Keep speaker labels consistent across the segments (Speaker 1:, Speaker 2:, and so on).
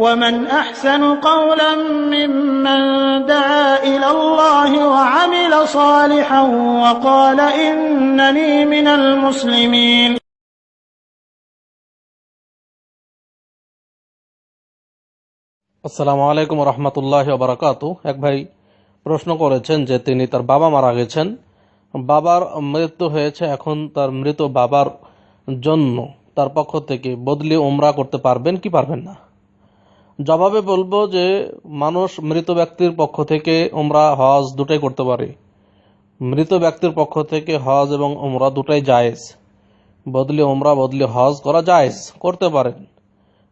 Speaker 1: ومن أحسن قولا ممن دعا إلى الله وعمل صالحا وقال إنني من المسلمين
Speaker 2: আসসালামু আলাইকুম রহমতুল্লাহ বারাকাতু এক ভাই প্রশ্ন করেছেন যে তিনি তার বাবা মারা গেছেন বাবার মৃত্যু হয়েছে এখন তার মৃত বাবার জন্য তার পক্ষ থেকে বদলি উমরা করতে পারবেন কি পারবেন না জবাবে বলব যে মানুষ মৃত ব্যক্তির পক্ষ থেকে উমরা, হজ দুটাই করতে পারে। মৃত ব্যক্তির পক্ষ থেকে হজ এবং উমরা দুটাই জায়েজ। বদলি উমরা, বদলি হজ করা জায়েজ। করতে পারেন।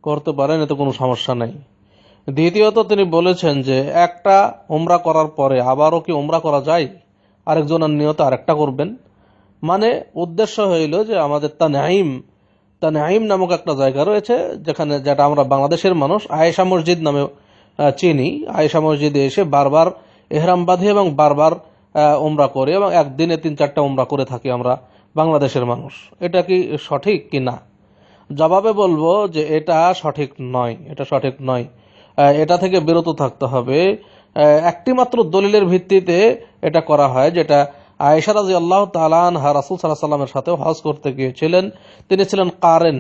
Speaker 2: করতে পারেন, এতে কোনো সমস্যা নেই। দ্বিতীয়ত তিনি বলেছেন যে একটা উমরা করার পরে আবারও কি উমরা করা যায়? আরেকজনের নিয়ত আরেকটা করবেন। মানে উদ্দেশ্য হইল যে আমাদের তানাইম তানাইম নামক একটা জায়গা রয়েছে যেখানে যেটা আমরা বাংলাদেশের মানুষ আয়েশা মসজিদ নামে চিনি। আয়েশা মসজিদে এসে বারবার এহরাম বাঁধে এবং বারবার উমরা করে এবং একদিনে তিন চারটা উমরা করে থাকি আমরা বাংলাদেশের মানুষ। এটা কি সঠিক কি না? জবাবে বলব যে এটা সঠিক নয় এটা সঠিক নয়। এটা থেকে বিরত থাকতে হবে। আহ, একটি মাত্র দলিলের ভিত্তিতে এটা করা হয় যেটা আয়েশা রাজি আল্লাহ তালান হা রাসুল সাল্লাহ সাল্লামের সাথেও হজ করতে গিয়েছিলেন। তিনি ছিলেন কারেন,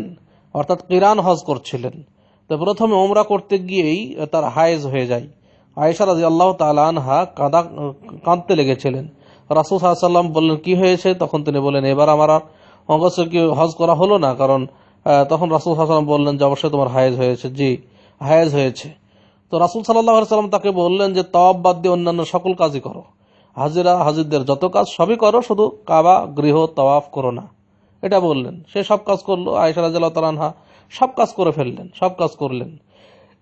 Speaker 2: অর্থাৎ কিরান হজ করছিলেন। তো প্রথমে ওমরা করতে গিয়েই তার হায়েজ হয়ে যায়। আয়েশা রাজি আল্লাহ তালান হা কাদা, কাঁদতে লেগেছিলেন। রাসুল সাল্লাম বললেন, কি হয়েছে? তখন তিনি বললেন, এবার আমার অবশ্য কি হজ করা হলো না, কারণ তখন রাসুল সাল্লাম বললেন যে, অবশ্যই তোমার হায়েজ হয়েছে। জি, হায়েজ হয়েছে। তো রাসুল সাল্লাহ সাল্লাম তাকে বললেন যে, তওয়াব বাদ দিয়ে অন্যান্য সকল কাজই করো। হাজিরা, হাজিরদের যত কাজ সবই করো, শুধু কাবা, গৃহ, তওয়াফ করো না। এটা বললেন। সে সব কাজ করল আয়সা রাজিয়াল্লাহ তালানহা সব কাজ করে ফেললেন, সব কাজ করলেন।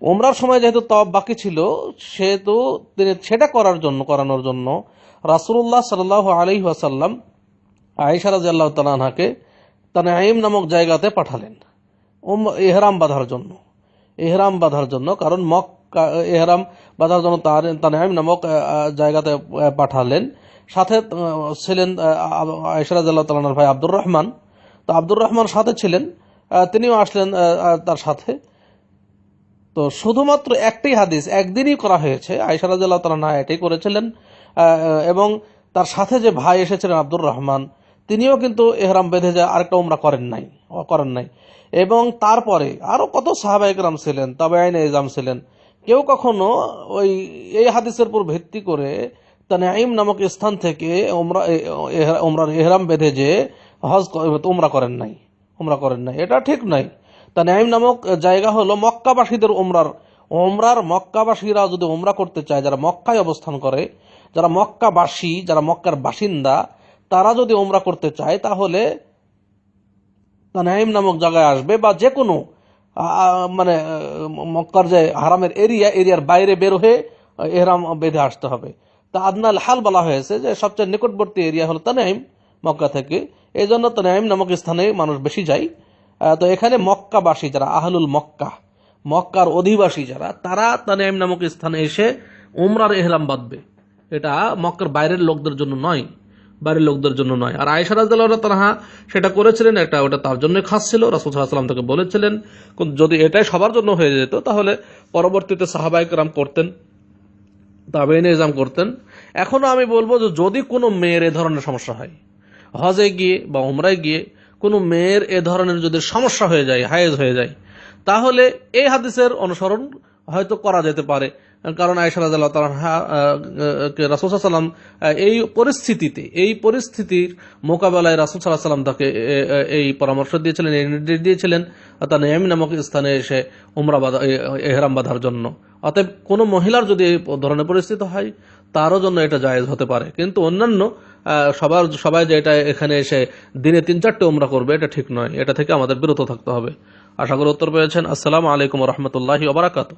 Speaker 2: ওমরার সময় যেহেতু তওয়াব বাকি ছিল, সেহেতু তিনি সেটা করার জন্য, করানোর জন্য রাসুল্লাহ সাল্লাহ আলী ওয়াসাল্লাম আয়েশা রাজিয়াল্লাহ তালানহাকে তানাইম নামক জায়গাতে পাঠালেন। এহরাম বাঁধার জন্য। এহরাম বাঁধার জন্য, কারণ মক্কা এহরাম বাঁধার জন্য তার তানাইম নামক জায়গাতে পাঠালেন। সাথে ছিলেন আয়সরাজ তালানার ভাই আব্দুর রহমান। তো আব্দুর রহমান সাথে ছিলেন তিনিও আসলেন তার সাথে। তো শুধুমাত্র একটি হাদিস, একদিনই করা হয়েছে আয়সারাজ তালানা এটাই করেছিলেন এবং তার সাথে যে ভাই এসেছিলেন আব্দুর রহমান, তিনিও কিন্তু এহরাম বেঁধে যায় আরেকটা উমরা করেন নাই করেন নাই। এবং তারপরে আরও কত সাহাবাহিকরাম ছিলেন তবে আইনে এজাম ছিলেন কেউ কখনো ওই এই হাদিসের উপর ভিত্তি করে তানাইম নামক স্থান থেকে এ- এ- এহরাম বেঁধে যে হজ উমরা করেন নাই, উমরা করেন নাই। এটা ঠিক নাই। তানাইম নামক জায়গা হলো মক্কাবাসীদের উমরার উমরার মক্কাবাসীরা যদি উমরা করতে চায়, যারা মক্কায় অবস্থান করে, যারা মক্কাবাসী, যারা মক্কার বাসিন্দা, তারা যদি উমরা করতে চায়, তাহলে তানাইম নামক জায়গায় আসবে বা যে কোনো মানে মক্কার যে হারামের এরিয়া, এরিয়ার বাইরে বের হয়ে এহরাম বেঁধে আসতে হবে। তা আদনাল হাল বলা হয়েছে যে সবচেয়ে নিকটবর্তী এরিয়া হলো তানাইম মক্কা থেকে। এই জন্য তানাইম নামক স্থানে মানুষ বেশি যায়। তো এখানে মক্কাবাসী যারা, আহলুল মক্কা, মক্কার অধিবাসী যারা, তারা তানাইম নামক স্থানে এসে উমরার এহরাম বাঁধবে। এটা মক্কার বাইরের লোকদের জন্য নয়। বাইরের লোকদের জন্য নয়। আর আয়েশা রাজদাল্লাহ তারা সেটা করেছিলেন এটা ওটা তার জন্য খাস ছিল, রাসুল সাল্লাম তাকে বলেছিলেন। যদি এটাই সবার জন্য হয়ে যেত, তাহলে পরবর্তীতে সাহাবাহিক রাম করতেন, তাবেইন এজাম করতেন। এখনও আমি বলব যে যদি কোনো মেয়ের এ ধরনের সমস্যা হয়, হজে গিয়ে বা উমরায় গিয়ে কোনো মেয়ের এ ধরনের যদি সমস্যা হয়ে যায়, হায়েজ হয়ে যায়, তাহলে এই হাদিসের অনুসরণ হয়তো করা যেতে পারে। কারণ আয়সা রাজা রাসুল সাল্লাম এই পরিস্থিতিতে, এই পরিস্থিতির মোকাবেলায় রাসুল সাল্লাহ সাল্লাম তাকে এই পরামর্শ দিয়েছিলেন, এই নির্দেশ দিয়েছিলেন তার নেম নামক স্থানে এসে উমরা এহরাম বাঁধার জন্য। অতএব কোনো মহিলার যদি এই ধরনের পরিস্থিতি হয়, তারও জন্য এটা জায়েজ হতে পারে। কিন্তু অন্যান্য সবার, সবাই যে এটা এখানে এসে দিনে তিন চারটে উমরা করবে, এটা ঠিক নয়। এটা থেকে আমাদের বিরত থাকতে হবে। আশা করি উত্তর পেয়েছেন। আসসালামু আলাইকুম রহমতুল্লাহি ওবরাকাতু